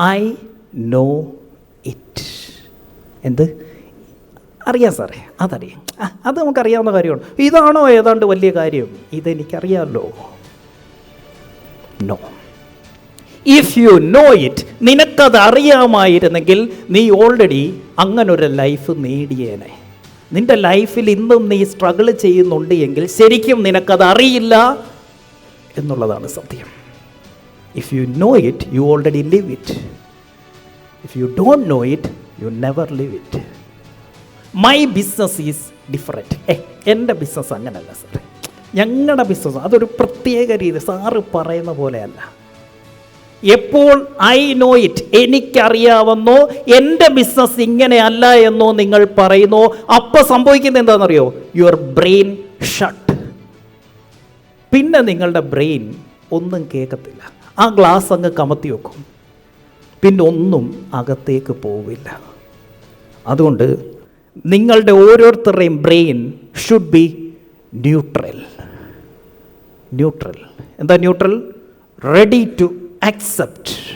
I know it എന്ത്? അറിയാം സാറേ അതറിയാം. അത് നമുക്കറിയാവുന്ന കാര്യമാണ്. ഇതാണോ ഏതാണ്ട് വലിയ കാര്യം? ഇതെനിക്കറിയാമല്ലോ no if you know it നിനക്കത് അറിയാമായിരുന്നെങ്കിൽ നീ ഓൾറെഡി അങ്ങനൊരു ലൈഫ് നേടിയേനെ. നിന്റെ ലൈഫിൽ ഇന്നും നീ സ്ട്രഗിൾ ചെയ്യുന്നുണ്ട് എങ്കിൽ ശരിക്കും നിനക്കത് അറിയില്ല എന്നുള്ളതാണ് സത്യം. If you know it you already live it if you don't know it you never live it my business is different uh എന്റെ ബിസിനസ് അങ്ങനല്ല സാർ ഞങ്ങളുടെ ബിസിനസ് അതൊരു പ്രത്യേക രീതി. സാറ് പറയുന്ന പോലെയല്ല. എപ്പോൾ ഐ നോ ഇറ്റ് എനിക്കറിയാവുന്നോ എന്റെ ബിസിനസ് ഇങ്ങനെയല്ല എന്നോ നിങ്ങൾ പറയുന്നോ. അപ്പോൾ സംഭവിക്കുന്നത് എന്താണെന്നറിയോ? യുവർ ബ്രെയിൻ ഷട്ട് പിന്നെ നിങ്ങളുടെ ബ്രെയിൻ ഒന്നും കേൾക്കത്തില്ല ആ ഗ്ലാസ് അങ്ങ് കമത്തി വെക്കും. പിന്നെ ഒന്നും അകത്തേക്ക് പോവില്ല. അതുകൊണ്ട് നിങ്ങളുടെ ഓരോരുത്തരുടെയും brain should be neutral neutral എന്താ ന്യൂട്രൽ റെഡി ടു അക്സെപ്റ്റ്